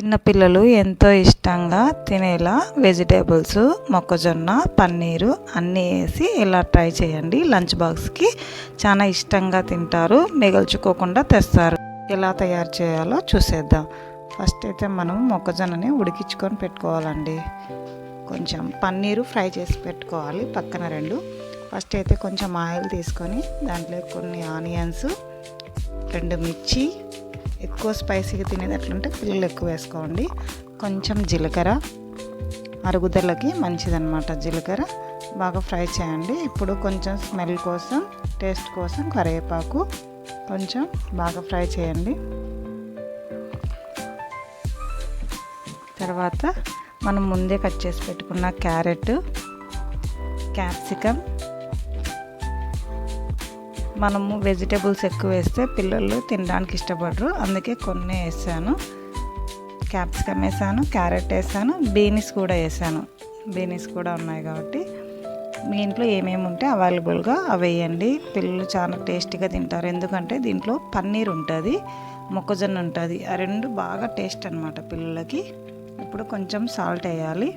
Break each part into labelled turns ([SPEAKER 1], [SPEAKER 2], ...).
[SPEAKER 1] చిన్నపిల్లలు ఎంతో ఇష్టంగా తినేలా వెజిటేబుల్స్ మొక్కజొన్న పన్నీరు అన్నీ వేసి ఇలా ట్రై చేయండి. లంచ్ బాక్స్కి చాలా ఇష్టంగా తింటారు. మిగల్చుకోకుండా తెస్తారు. ఎలా తయారు చేయాలో చూసేద్దాం. ఫస్ట్ అయితే మనం మొక్కజొన్నని ఉడికించుకొని పెట్టుకోవాలండి. కొంచెం పన్నీరు ఫ్రై చేసి పెట్టుకోవాలి పక్కన రెండు. ఫస్ట్ అయితే కొంచెం ఆయిల్ తీసుకొని దాంట్లో కొన్ని ఆనియన్స్ రెండు మిర్చి ఎక్కువ స్పైసీగా తినేది ఉంటే పిల్లలు ఎక్కువ వేసుకోండి. కొంచెం జీలకర్ర అరుగుదలకి మంచిదన్నమాట జీలకర్ర. బాగా ఫ్రై చేయండి. ఇప్పుడు కొంచెం స్మెల్ కోసం టేస్ట్ కోసం కరివేపాకు కొంచెం బాగా ఫ్రై చేయండి. తర్వాత మనం ముందే కట్ చేసి పెట్టుకున్న క్యారెట్ క్యాప్సికమ్ మనము వెజిటేబుల్స్ ఎక్కువ వేస్తే పిల్లలు తినడానికి ఇష్టపడరు. అందుకే కొన్ని వేసాను. క్యాప్సికమ్ వేసాను క్యారెట్ వేసాను బీనీస్ కూడా వేసాను. బీనీస్ కూడా ఉన్నాయి కాబట్టి మీ ఇంట్లో ఏమేమి ఉంటే అవైలబుల్గా అవి వేయండి పిల్లలు చాలా టేస్టీగా తింటారు. ఎందుకంటే దీంట్లో పన్నీర్ ఉంటుంది మొక్కజొన్న ఉంటుంది. ఆ రెండు బాగా టేస్ట్ అనమాట పిల్లలకి. ఇప్పుడు కొంచెం సాల్ట్ వేయాలి.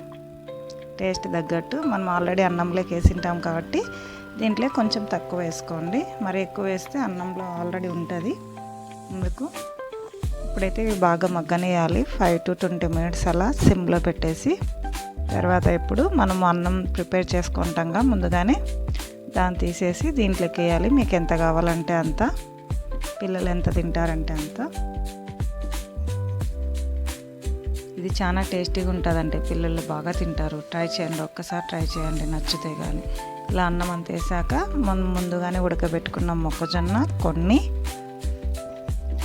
[SPEAKER 1] టేస్ట్ తగ్గట్టు మనం ఆల్రెడీ అన్నంలోకి వేసింటాం కాబట్టి దీంట్లో కొంచెం తక్కువ వేసుకోండి. మరి ఎక్కువ వేస్తే అన్నంలో ఆల్రెడీ ఉంటుంది. అందుకు ఇప్పుడైతే ఇవి బాగా మగ్గనేయాలి. ఫైవ్ టు ట్వంటీ మినిట్స్ అలా సిమ్లో పెట్టేసి తర్వాత ఇప్పుడు మనం అన్నం ప్రిపేర్ చేసుకుంటాంగా ముందుగానే దాన్ని తీసేసి దీంట్లోకి వేయాలి. మీకు ఎంత కావాలంటే అంత పిల్లలు ఎంత తింటారంటే అంత. ఇది చాలా టేస్టీగా ఉంటుందండి. పిల్లలు బాగా తింటారు. ట్రై చేయండి. ఒక్కసారి ట్రై చేయండి. నచ్చితే కానీ. ఇలా అన్నం అంత వేసాక మనం ముందుగానే ఉడకబెట్టుకున్న మొక్కజొన్న కొన్ని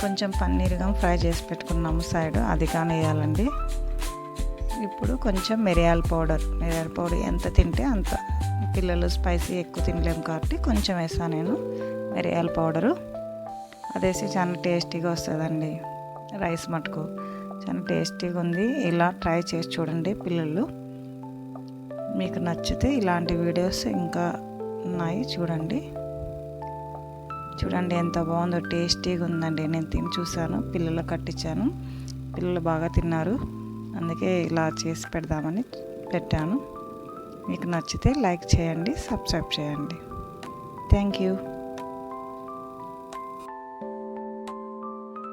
[SPEAKER 1] కొంచెం పన్నీరుగా ఫ్రై చేసి పెట్టుకున్నాము సైడ్. అది కానీ వేయాలండి. ఇప్పుడు కొంచెం మిరియాల పౌడర్. మిరియాల పౌడర్ ఎంత తింటే అంత. పిల్లలు స్పైసీ ఎక్కువ తినలేము కాబట్టి కొంచెం వేసాను నేను మిరియాల పౌడరు. అదేసి చాలా టేస్టీగా వస్తుందండి రైస్ మటుకు. చాలా టేస్టీగా ఉంది. ఇలా ట్రై చేసి చూడండి పిల్లలు. మీకు నచ్చితే ఇలాంటి వీడియోస్ ఇంకా ఉన్నాయి. చూడండి. చూడండి ఎంత బాగుందో టేస్టీగా ఉందండి. నేను తిని చూశాను. పిల్లలు కట్టించాను. పిల్లలు బాగా తిన్నారు. అందుకే ఇలా చేసి పెడదామని పెట్టాను. మీకు నచ్చితే లైక్ చేయండి సబ్స్క్రైబ్ చేయండి. Thank you.